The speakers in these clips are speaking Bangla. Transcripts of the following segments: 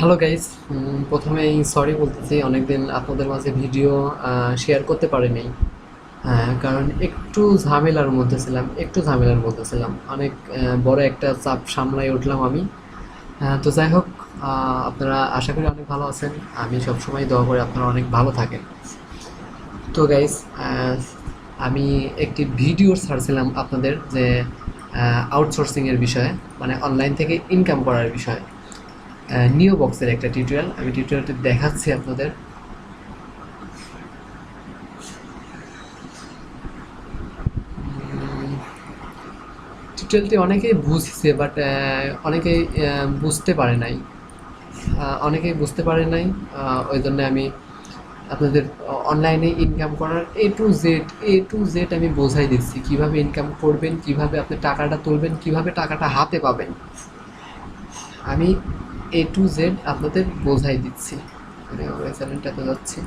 হ্যালো গাইস প্রথমেই সরি বলতেছি অনেকদিন আপনাদের মাঝে ভিডিও শেয়ার করতে পারিনি। আহ, কারণ একটু ঝামেলার মধ্যে ছিলাম একটু ঝামেলার মধ্যে ছিলাম। অনেক বড় একটা চাপ সামলাই উঠলাম আমি। আহ, তো যাই হোক আপনারা আশা করি অনেক ভালো আছেন। আমি সবসময় দোয়া করি আপনারা অনেক ভালো থাকেন। তো গাইস আমি একটি ভিডিও ছাড়ছিলাম আপনাদের যে আউটসোর্সিংয়ের বিষয়ে মানে অনলাইন থেকে ইনকাম করার বিষয়ে। নিও বক্সের একটা টিউটোরিয়াল আমি টিউটোরিয়ালটি দেখাচ্ছি আপনাদের। টিউটোরিয়ালটি অনেকেই বুঝছে বাট অনেকেই বুঝতে পারে নাই। অনেকেই বুঝতে পারে নাই। ওই জন্য আমি আপনাদের অনলাইনে ইনকাম করার A to Z A to Z আমি বোঝাই দিচ্ছি। কীভাবে ইনকাম করবেন, কীভাবে আপনি টাকাটা তুলবেন, কীভাবে টাকাটা হাতে পাবেন। আমি এ টু জেড আপনাদের বোঝাই দিচ্ছি। আমি আমার চ্যানেলটাতে যাচ্ছি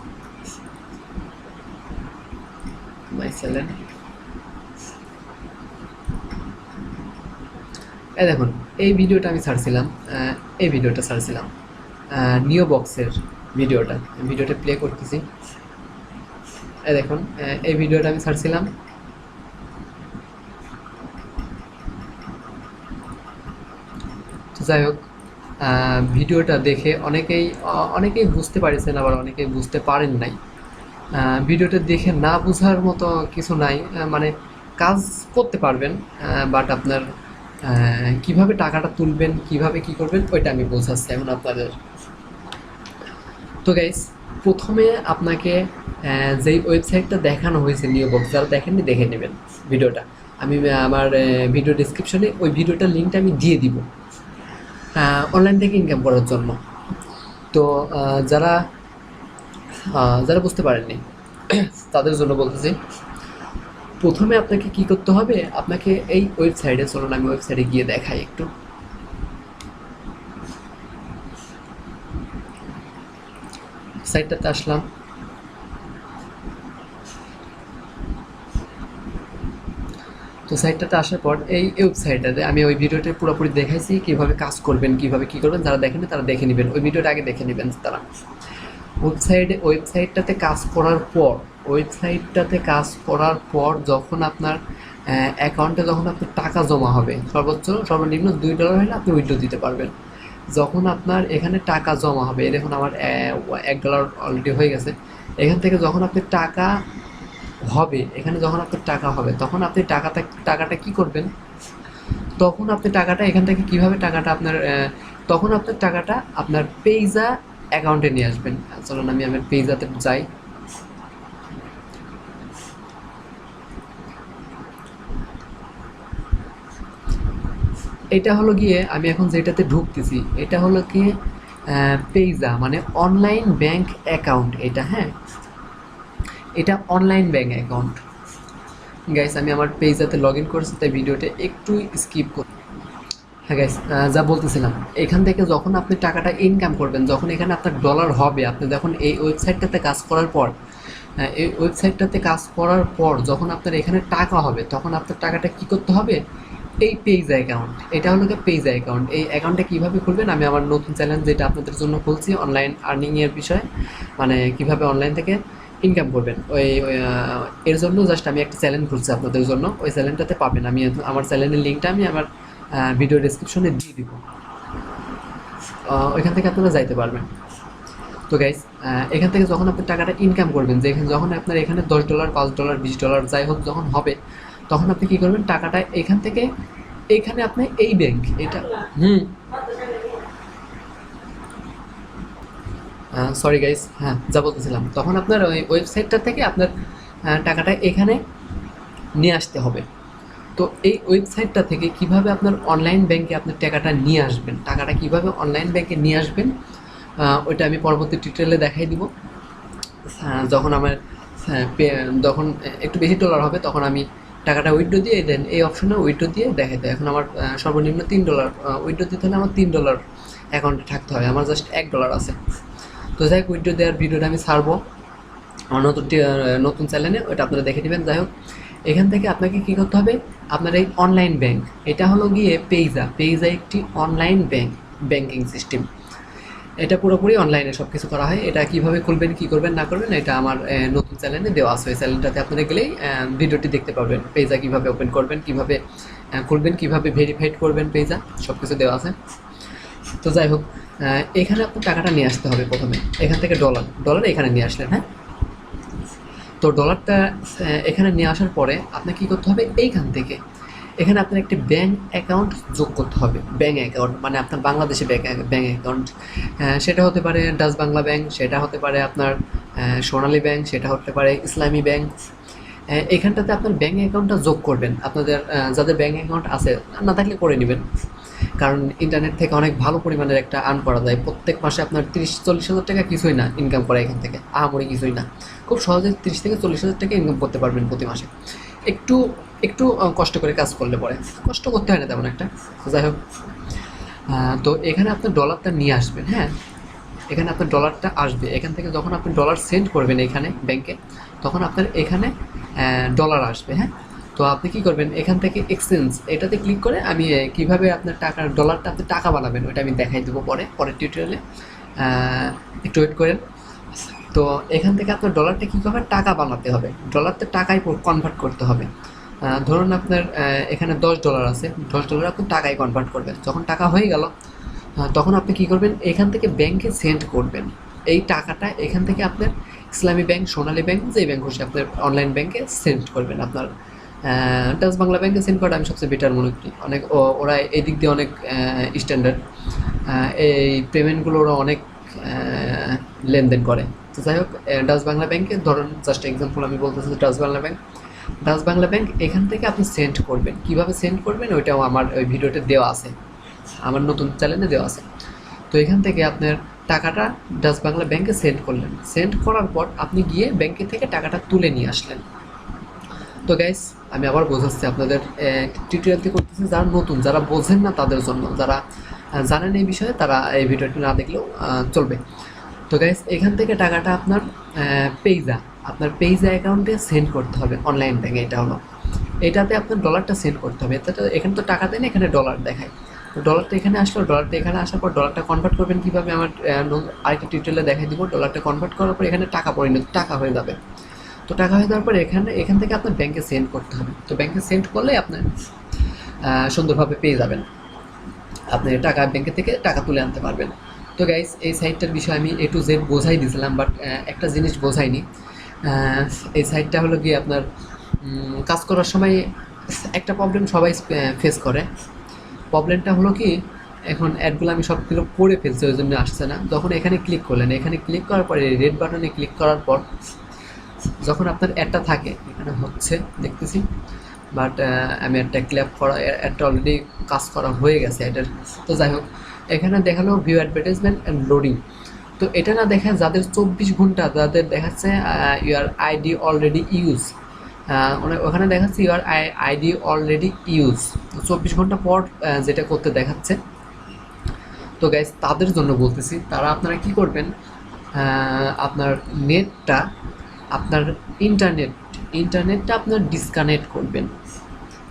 মাই চ্যানেল এই দেখুন, এই ভিডিওটা আমি ছাড়ছিলাম এই ভিডিওটা ছাড়ছিলাম নিও বক্সের ভিডিওটা ভিডিওটা প্লে করতেছি। এই দেখুন এই ভিডিওটা আমি ছাড়ছিলাম। তো যাই হোক ভিডিওটা দেখে অনেকেই অনেকেই বুঝতে পারছেন, আবার অনেকেই বুঝতে পারেন নাই। ভিডিওটা দেখে না বোঝার মতো কিছু নাই। মানে কাজ করতে পারবেন বাট আপনার কীভাবে টাকাটা তুলবেন, কীভাবে কি করবেন, ওইটা আমি বোঝাচ্ছি এখন আপনাদের। তো গাইস প্রথমে আপনাকে যেই ওয়েবসাইটটা দেখানো হয়েছে নিউ বক্স যারা দেখেননি, দেখে নেবেন ভিডিওটা। আমি আমার ভিডিও ডিসক্রিপশনে ওই ভিডিওটার লিঙ্কটা আমি দিয়ে দিব। অনলাইন থেকে ইনকাম করার জন্য। তো যারা যারা বুঝতে পারেননি, তাদের জন্য বলতেছি, প্রথমে আপনাকে কি করতে হবে, আপনাকে এই ওয়েবসাইটে চলুন, আমি ওয়েবসাইটে গিয়ে দেখাই একটু। সাইটটাতে আসলাম। তো সাইটটাতে আসার পর এই ওয়েবসাইটটাতে আমি ওই ভিডিওটা পুরোপুরি দেখাইছি, কীভাবে কাজ করবেন, কীভাবে কি করবেন, যারা দেখেন তারা দেখে নেবেন। ওই ভিডিওটা আগে দেখে নেবেন তারা। ওয়েবসাইটে ওয়েবসাইটটাতে কাজ করার পর ওয়েবসাইটটাতে কাজ করার পর যখন আপনার অ্যাকাউন্টে যখন আপনার টাকা জমা হবে, সর্বোচ্চ, সর্বনিম্ন দুই ডলার হলে আপনি উইথড্র দিতে পারবেন। যখন আপনার এখানে টাকা জমা হবে দেখুন আমার এক ডলার অলরেডি হয়ে গেছে। এখান থেকে যখন আপনি টাকা হবে, এখানে যখন আপনার টাকা হবে, তখন আপনি টাকাটা টাকাটা কি করবেন? তখন আপনি টাকাটা এখান থেকে কীভাবে টাকাটা আপনার তখন আপনার টাকাটা আপনার পেইজা অ্যাকাউন্টে নিয়ে আসবেন। চলুন, আমি আমার পেইজাতে যাই। এটা হলো গিয়ে আমি এখন যেটাতে ঢুকতেছি, এটা হলো কি পেইজা মানে অনলাইন ব্যাংক অ্যাকাউন্ট এটা হ্যাঁ? এটা অনলাইন ব্যাঙ্ক অ্যাকাউন্ট গাইস আমি আমার পেজটাতে লগ ইন করেছি, তাই ভিডিওটা একটু স্কিপ করি। হ্যাঁ গাইস যা বলতেছিলাম, এখান থেকে যখন আপনি টাকাটা ইনকাম করবেন, যখন এখানে আপনার ডলার হবে, আপনি যখন এই ওয়েবসাইটটাতে কাজ করার পর এই ওয়েবসাইটটাতে কাজ করার পর যখন আপনার এখানে টাকা হবে, তখন আপনার টাকাটা কি করতে হবে? এই পেজ অ্যাকাউন্ট এটা হলো পেজ অ্যাকাউন্ট এই অ্যাকাউন্টটা কীভাবে খুলবেন? আমি আমার নতুন চ্যালেঞ্জ যেটা আপনাদের জন্য খুলছি অনলাইন আর্নিংয়ের বিষয়ে মানে কীভাবে অনলাইন থেকে ইনকাম করবেন। ওই এর জন্য জাস্ট আমি একটা চ্যালেঞ্জ খুলছি আপনাদের জন্য। ওই চ্যালেঞ্জটাতে পাবেন। আমি আমার চ্যানেলের লিঙ্কটা আমি আমার ভিডিও ডিসক্রিপশনে দিয়ে দিব। ওইখান থেকে আপনারা যাইতে পারবেন। তো গাইস এখান থেকে যখন আপনি টাকাটা ইনকাম করবেন, যে এখানে যখন আপনার এখানে দশ ডলার পাঁচ ডলার বিশ ডলার যাই হোক যখন হবে, তখন আপনি কী করবেন? টাকাটা এখান থেকে এইখানে আপনি এই ব্যাংক এটা হুম। সরি গাইস হ্যাঁ যা বলতেছিলাম। তখন আপনার ওই ওয়েবসাইটটা থেকে আপনার টাকাটা এখানে নিয়ে আসতে হবে। তো এই ওয়েবসাইটটা থেকে কীভাবে আপনার অনলাইন ব্যাংকে আপনার টাকাটা নিয়ে আসবেন? টাকাটা কীভাবে অনলাইন ব্যাংকে নিয়ে আসবেন? ওইটা আমি পরবর্তী টিউটোরিয়ালে দেখাই দিব। যখন আমার যখন একটু বেশি ডলার হবে, তখন আমি টাকাটা উইথড্র দিয়ে দেন, এই অপশনে উইথড্র দিয়ে দেখাই দেয়। এখন আমার সর্বনিম্ন তিন ডলার উইথড্র দিতে হলে আমার তিন ডলার অ্যাকাউন্টে থাকতে হয়। আমার জাস্ট এক ডলার আছে। তো যাই হোক উইথড্র দেওয়ার ভিডিওটা আমি ছাড়বো। আমার নতুন নতুন চ্যানেলে ওটা আপনারা দেখে নেবেন। যাই হোক, এখান থেকে আপনাকে কী করতে হবে? আপনার এই অনলাইন ব্যাংক এটা হলো গিয়ে পেইজা পেইজা একটি অনলাইন ব্যাংক ব্যাংকিং সিস্টেম এটা পুরোপুরি অনলাইনে সব কিছু করা হয়। এটা কীভাবে খুলবেন, কি করবেন, না করবেন, এটা আমার নতুন চ্যানেলে দেওয়া আছে। ওই চ্যানেলটাতে আপনারা গেলেই ভিডিওটি দেখতে পাবেন পেজা কীভাবে ওপেন করবেন, কীভাবে খুলবেন, কীভাবে ভেরিফাইড করবেন পেজা সব কিছু দেওয়া আছে। তো যাই হোক এখানে আপনার টাকাটা নিয়ে আসতে হবে প্রথমে। এখান থেকে ডলার ডলার এখানে নিয়ে আসলেন হ্যাঁ? তো ডলারটা এখানে নিয়ে আসার পরে আপনাকে কী করতে হবে? এইখান থেকে। এখানে আপনার একটি ব্যাঙ্ক অ্যাকাউন্ট যোগ করতে হবে। ব্যাঙ্ক অ্যাকাউন্ট মানে আপনার বাংলাদেশে ব্যাঙ্ক ব্যাঙ্ক অ্যাকাউন্ট সেটা হতে পারে ডাচ বাংলা ব্যাংক সেটা হতে পারে আপনার সোনালী ব্যাংক সেটা হতে পারে ইসলামী আহ, এখানটাতে আপনার ব্যাঙ্ক অ্যাকাউন্টটা যোগ করবেন। আপনাদের যাদের ব্যাঙ্ক অ্যাকাউন্ট আছে না থাকলে করে নেবেন। কারণ ইন্টারনেট থেকে অনেক ভালো পরিমাণের একটা আর্ন করা যায়। প্রত্যেক মাসে আপনার তিরিশ, চল্লিশ হাজার টাকা কিছুই না ইনকাম করা এখান থেকে। আহামরি কিছুই না। খুব সহজে তিরিশ থেকে চল্লিশ হাজার টাকা ইনকাম করতে পারবেন প্রতি মাসে। একটু একটু কষ্ট করে কাজ করলে পরে। কষ্ট করতে হয় না তেমন একটা। যাই হোক তো এখানে আপনার ডলারটা নিয়ে আসবেন হ্যাঁ? এখানে আপনার ডলারটা আসবে। এখান থেকে যখন আপনি ডলার সেন্ড করবেন এখানে ব্যাংকে তখন আপনার এখানে ডলার আসবে হ্যাঁ? তো আপনি কি করবেন? এখান থেকে এক্সচেঞ্জ এটাতে ক্লিক করে আমি কীভাবে আপনার টাকার ডলারটা আপনি টাকা বানাবেন, ওইটা আমি দেখাই দেবো পরে, পরের টিউটোরিয়ালে একটু ওয়েট করেন। তো এখান থেকে আপনার ডলারটা কী করবেন? টাকা বানাতে হবে। ডলারটা টাকায় কনভার্ট করতে হবে। ধরুন আপনার এখানে দশ ডলার আছে। দশ ডলার আপনি টাকায় কনভার্ট করবেন। যখন টাকা হয়ে গেল তখন আপনি কি করবেন? এখান থেকে ব্যাংকে সেন্ড করবেন। এই টাকাটা এখান থেকে আপনার ইসলামী ব্যাংক, সোনালী ব্যাংক যে ব্যাংক হচ্ছে আপনার অনলাইন ব্যাংকে সেন্ড করবেন। আপনার ডাচ বাংলা ব্যাংকে সেন্ড করা আমি সবচেয়ে বেটার মনে করি। অনেক ওরা এই দিক দিয়ে অনেক স্ট্যান্ডার্ড এই পেমেন্টগুলো ওরা অনেক লেনদেন করে। তো যাই হোক ডাচ বাংলা ব্যাংকে ধরুন জাস্ট এক্সাম্পল আমি বলতেছি Dutch Bangla bank Dutch Bangla bank এখান থেকে আপনি সেন্ড করবেন। কীভাবে সেন্ড করবেন ওইটাও আমার ওই ভিডিওতে দেওয়া আছে। আমার নতুন চ্যানেলে দেওয়া আছে। তো এখান থেকে আপনার টাকাটা ডাচ বাংলা ব্যাংকে সেন্ড করলেন। সেন্ড করার পর আপনি গিয়ে ব্যাংকে থেকে টাকাটা তুলে নিয়ে আসলেন। তো গাইস আমি আবার বোঝাচ্ছি আপনাদের টিউটোরিয়ালটি করতেছি যারা নতুন, যারা বোঝেন না তাদের জন্য, যারা জানেন এই বিষয়ে, তারা এই ভিডিওটি না দেখলেও চলবে। তো গাইস এখান থেকে টাকাটা আপনার পেইজা আপনার পেইজা অ্যাকাউন্টে সেন্ড করতে হবে অনলাইন ব্যাঙ্কে এটা হলো। এটাতে আপনার ডলারটা সেন্ড করতে হবে এতে এখানে তো টাকা দেয় না, এখানে ডলার দেখায়। তো ডলারটা এখানে আসলো ডলারটা এখানে আসার পর ডলারটা কনভার্ট করবেন কীভাবে, আমার আরেকটা টিউটোরিয়ালে দেখাই দিব ডলারটা কনভার্ট করার পর এখানে টাকা পরিণত, টাকা হয়ে যাবে। তো টাকা হয়ে যাওয়ার পর এখানে, এখান থেকে আপনার ব্যাংকে সেন্ড করতে হবে। তো ব্যাংকে সেন্ড করলে আপনার সুন্দরভাবে পেয়ে যাবেন। আপনি টাকা ব্যাংকে থেকে টাকা তুলে আনতে পারবেন। তো গাইস এই সাইটটার বিষয়ে আমি এ টু জেড বোঝাই দিয়েছিলাম বাট একটা জিনিস বোঝাইনি। এই সাইটটা হলো গিয়ে আপনার কাজ করার সময় একটা প্রবলেম সবাই ফেস করে। প্রবলেমটা হলো কি, এখন অ্যাডগুলো আমি সবগুলো পড়ে ফেলছি, ওই জন্য আসছে না। যখন এখানে ক্লিক করলেন, এখানে ক্লিক করার পরে রেড বাটনে ক্লিক করার পর যখন আপনার অ্যাডটা থাকে, এখানে হচ্ছে, দেখতেছি। বাট আমি একটা ক্ল্যাপ করা একটা অলরেডি কাজ করা হয়ে গেছে এটার তো যাই হোক। এখানে দেখাল ভিউ অ্যাডভার্টাইজমেন্ট অ্যান্ড লোডিং তো এটা না দেখা যাদের চব্বিশ ঘণ্টা, যাদের দেখাচ্ছে ইউর আইডি অলরেডি ইউজ ওখানে দেখাচ্ছে ইউর আইডি অলরেডি ইউজ চব্বিশ ঘণ্টা পর যেটা করতে দেখাচ্ছে। তো গাইজ তাদের জন্য বলতেছি, তারা আপনারা কি করবেন আপনার নেটটা আপনার ইন্টারনেট ইন্টারনেটটা আপনার ডিসকানেক্ট করবেন।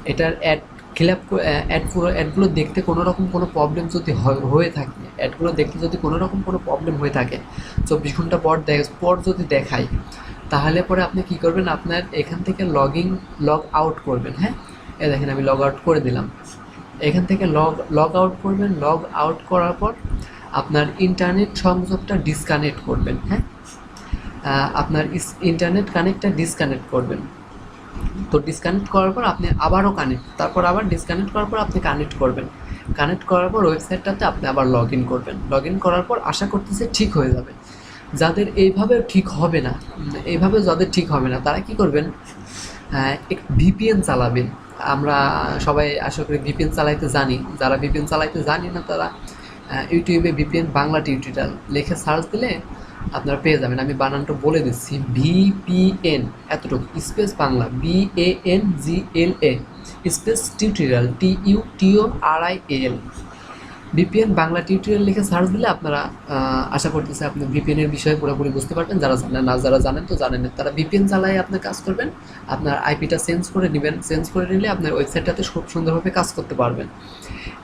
এটার অ্যাড খিলাপ অ্যাড অ্যাডগুলো দেখতে কোনো রকম কোনো প্রবলেম যদি হয়- থাকে অ্যাডগুলো দেখতে যদি কোনো রকম কোনো প্রবলেম হয়ে থাকে, চব্বিশ ঘণ্টা পর দেখ- পর যদি দেখায় তাহলে পরে আপনি কি করবেন? আপনার এখান থেকে লগ ইন লগ আউট করবেন হ্যাঁ? এ দেখেন আমি লগ আউট করে দিলাম। এখান থেকে লগ লগ আউট করবেন লগ আউট করার পর আপনার ইন্টারনেট সংযোগটা ডিসকানেক্ট করবেন হ্যাঁ? আপনার ইন্টারনেট কানেক্টটা ডিসকানেক্ট করবেন। তো ডিসকানেক্ট করার পর আপনি আবারও কানেক্ট তারপর আবার ডিসকানেক্ট করার পর আপনি কানেক্ট করবেন। কানেক্ট করার পর ওয়েবসাইটটাতে আপনি আবার লগ ইন করবেন। লগ ইন করার পর আশা করতেছে ঠিক হয়ে যাবে। যাদের এইভাবে ঠিক হবে না, এইভাবে যাদের ঠিক হবে না, তারা কি করবেন? এক ভিপিএন চালাবেন। আমরা সবাই আশা করি ভিপিএন চালাইতে জানি। যারা ভিপিএন চালাইতে জানি না তারা ইউটিউবে ভিপিএন বাংলা টিউটোরিয়াল লিখে সার্চ দিলে আপনারা পেয়ে যাবেন। আমি বানানটা বলে দিচ্ছি। ভিপিএন এতটুকু। Space Bangla B A N G L A space tutorial T U T O R I L VPN Bangla tutorial লিখে সার্চ দিলে আপনারা আশা করতেছে আপনি ভিপিএন এর বিষয়ে পুরোপুরি বুঝতে পারবেন। যারা জানেন না, যারা জানেন তো জানেন না। তারা ভিপিএন চালাই আপনার কাজ করবেন। আপনার আইপিটা চেঞ্জ করে নেবেন। চেঞ্জ করে নিলে আপনার ওয়েবসাইটটাতে খুব সুন্দরভাবে কাজ করতে পারবেন।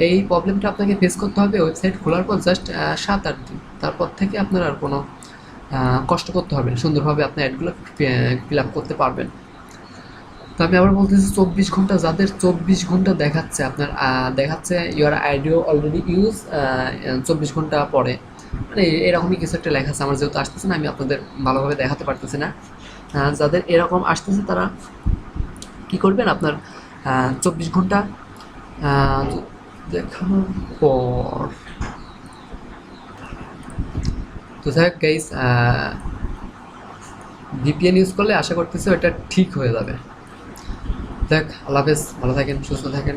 এই প্রবলেমটা আপনাকে ফেস করতে হবে ওয়েবসাইট খোলার পর জাস্ট সাত আট দিন। তারপর থেকে আপনার আর কোনো কষ্ট করতে হবে। সুন্দরভাবে আপনি অ্যাডগুলো ফিল আপ করতে পারবেন তো আমি আবার বলতেছি চব্বিশ ঘণ্টা যাদের চব্বিশ ঘণ্টা দেখাচ্ছে আপনার দেখাচ্ছে ইউর আইডিও অলরেডি ইউজ চব্বিশ ঘণ্টা পরে মানে এরকমই কিছু একটা লেখা আছে আমার যেহেতু আসতেছে না আমি আপনাদের ভালোভাবে দেখাতে পারতেছি না যাদের এরকম আসতেছে তারা কি করবেন আপনার চব্বিশ ঘণ্টা আহ, দেখানোর পর তো যাই হোক গাইস ভিপিএন ইউজ করলে আশা করতেছি এটা ঠিক হয়ে যাবে। দেখ, আল্লাহ হাফেজ, ভালো থাকেন, সুস্থ থাকেন।